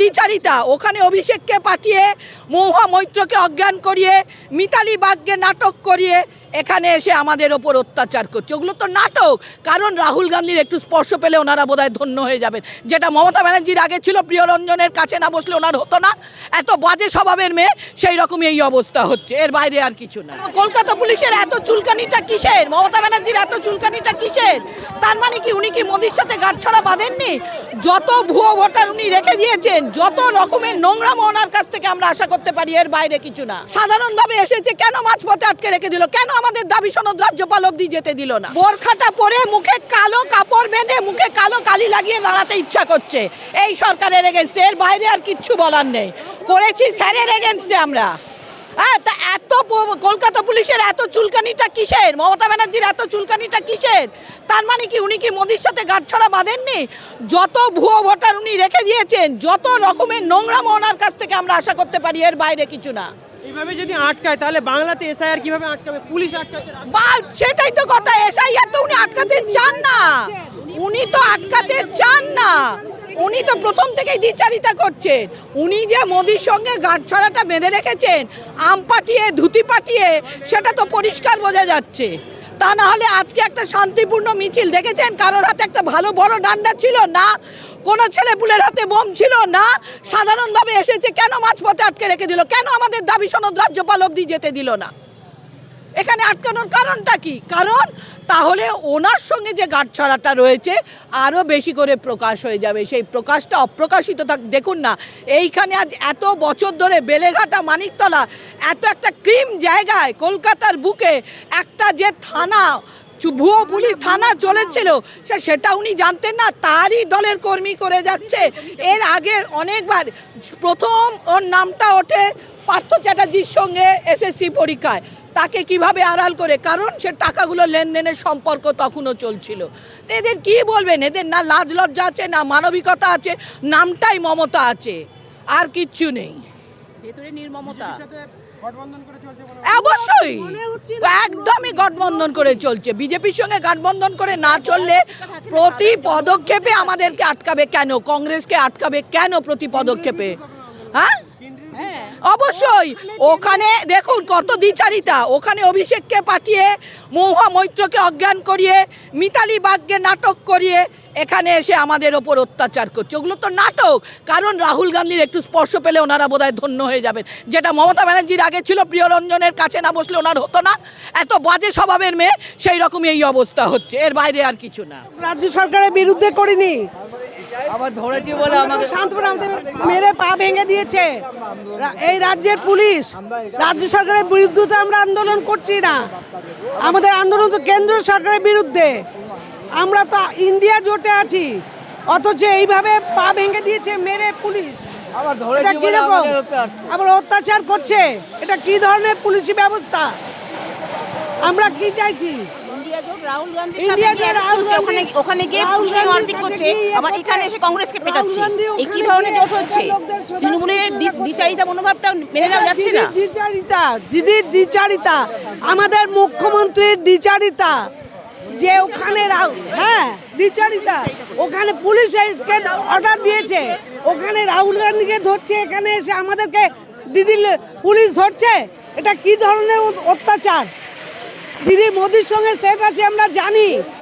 দ্বিচারিতা। ওখানে অভিষেককে পাঠিয়ে, মহুয়া মৈত্রকে অজ্ঞান করিয়ে, মিতালি বাগকে নাটক করিয়ে, এখানে এসে আমাদের ওপর অত্যাচার করছে। ওগুলো তো নাটক। কারণ রাহুল গান্ধীর একটু স্পর্শ পেলে ওনারা বোধহয় ধন্য হয়ে যাবেন। যেটা মমতা ব্যানার্জির আগে ছিল, প্রিয়রঞ্জনের কাছে না বসলে ওনার হতো না। এত বাজে স্বভাবের মেয়ে সেই রকমই এই অবস্থা হচ্ছে। এর বাইরে আর কিছু না। কলকাতা পুলিশের এত চুলকানিটা কিসের? মমতা ব্যানার্জির এত চুলকানিটা কিসের? তার মানে কি উনি কি মোদির সাথে গাঁটছড়া বাঁধেননি? যত ভুয়ো ভোটার উনি রেখে দিয়েছেন যত রকমের নোংরা ওনার কাছ থেকে আমরা আশা করতে পারি, এর বাইরে কিছু না। সাধারণভাবে এসেছে, কেন মাঝপথে আটকে রেখে দিল? কেন আমাদের দাবি সনদ রাজ্যপাল অব্দি যেতে দিল না? বোরখাটা পরে মুখে কালো কাপড় বেঁধে মুখে কালো কালি লাগিয়ে দাঁড়াতে ইচ্ছা করছে। এই সরকারের এগেনস্টে এর বাইরে আর কিচ্ছু বলার নেই। করেছি স্যারের এগেনস্টে আমরা। হ্যাঁ তা এত কলকাতা পুলিশের এত চুলকানিটা কিসের? মমতা ব্যানার্জির এত চুলকানিটা কিসের? তার মানে কি উনি কি মোদির সাথে গাঁটছড়া বাঁধেননি? যত ভুয়ো ভোটার উনি রেখে দিয়েছেন যত রকমের নোংরা ওনার কাছ থেকে আমরা আশা করতে পারি এর বাইরে কিছু না। এইভাবে যদি আটকায় তাহলে বাংলাতে এসআইআর কীভাবে আটকাবে? পুলিশ আটকাচ্ছে বা সেটাই তো কথা এসআইআর তো উনি আটকাতে চান না। উনি তো আটকাতে চান না। উনি তো প্রথম থেকেই দ্বিচারিতা করছেন। উনি যে মোদির সঙ্গে গাঁটছড়াটা বেঁধে রেখেছেন, আম পাঠিয়ে, ধুতি পাঠিয়ে, সেটা তো পরিষ্কার বোঝা যাচ্ছে। তা না হলে আজকে একটা শান্তিপূর্ণ মিছিল, দেখেছেন? কারোর হাতে একটা ভালো বড় ডান্ডা ছিল না? কোনো ছেলেপুলের হাতে বোম ছিল না? সাধারণভাবে এসেছে, কেন মাঝপথে আটকে রেখে দিল? কেন আমাদের দাবি সনদ রাজ্যপাল অব্দি যেতে দিল না? এখানে আটকানোর কারণটা কি? কারণ তাহলে ওনার সঙ্গে যে গাঁটছড়াটা রয়েছে, আরও বেশি করে প্রকাশ হয়ে যাবে। সেই প্রকাশটা অপ্রকাশিত থাক, দেখুন না, এইখানে আজ এত বছর ধরে বেলেঘাটা, মানিকতলা, এত একটা ক্রিম জায়গায়, কলকাতার বুকে একটা যে থানা ভুয়ো পুলিশ থানা চলেছিল সেটা উনি জানতেন না, তারই দলের কর্মী করে যাচ্ছে। এর আগে অনেকবার, প্রথম ওর নামটা ওঠে পার্থ চ্যাটার্জির সঙ্গে এসএসসি পরীক্ষায়। তাকে কীভাবে আড়াল করে? কারণ সে টাকাগুলো লেনদেনের সম্পর্ক তখনও চলছিল। তো এদের কি বলবেন? এদের না লাজ লজ্জা আছে না মানবিকতা আছে নামটাই মমতা আছে। আর কিচ্ছু নেই। ভেতরে নির্মমতা। সাথে গঠবন্ধন করে চলছে অবশ্যই। একদমই গঠবন্ধন করে চলছে। বিজেপির সঙ্গে গঠবন্ধন করে না চললে প্রতি পদক্ষেপে আমাদেরকে আটকাবে কেন? কংগ্রেসকে আটকাবে কেন প্রতি পদক্ষেপে? হ্যাঁ? অবশ্যই। ওখানে দেখুন কত দ্বিচারিতা। ওখানে অভিষেককে পাঠিয়ে মহুয়া মৈত্রকে অজ্ঞান করিয়ে মিতালি বাগকে নাটক করিয়ে এখানে এসে আমাদের ওপর অত্যাচার করছে। ওগুলো তো নাটক। কারণ রাহুল গান্ধীর একটু স্পর্শ পেলে ওনারা বোধহয় ধন্য হয়ে যাবেন। যেটা মমতা ব্যানার্জির আগে ছিল প্রিয়রঞ্জনের কাছে না বসলে ওনার হতো না। এত বাজে স্বভাবের মেয়ে সেই রকমই এই অবস্থা হচ্ছে। এর বাইরে আর কিছু না। রাজ্য সরকারের বিরুদ্ধে করিনি। আবার ধরেছি বলে আমাকে শান্তপুর আমাদের মেরে পা ভেঙে দিয়েছে। এই রাজ্যের পুলিশ রাজ্য সরকারের বিরুদ্ধে তো আমরা আন্দোলন করছি না। আমাদের আন্দোলন তো কেন্দ্র সরকারের বিরুদ্ধে। আমরা তো ইন্ডিয়া জোটে আছি অথচ এইভাবে পা ভেঙে দিয়েছে মেরে পুলিশ। আবার এটা কীরকম আবার অত্যাচার করছে এটা কি ধরনের পুলিশি ব্যবস্থা? আমরা কি চাইছি? ইন্ডিয়া জোট রাহুল গান্ধীর ইন্ডিয়া জোট রাহুল ওখানে গান্ধী- ওখানে গিয়ে করছে। আবার এখানে এসে কংগ্রেসকে পেটাচ্ছে। রাহুল এই কি ধরনের জোট হচ্ছে? তৃণমূলের করে দ্বি- করছে। দ্বিচারিতা মনোভাবটা মেনে নেওয়া যাচ্ছে না? দিদির দ্বিচারিতা দিদির দ্বিচারিতা আমাদের মুখ্যমন্ত্রীর দ্বিচারিতা যে ওখানে হ্যাঁ দ্বিচারিতা। ওখানে পুলিশকে অর্ডার দিয়েছে। ওখানে রাহুল গান্ধীকে ধরছে এখানে এসে আমাদেরকে দিদির পুলিশ ধরছে। এটা কি ধরনের অত্যাচার? দিদি মোদির সঙ্গে সেট আছে আমরা জানি।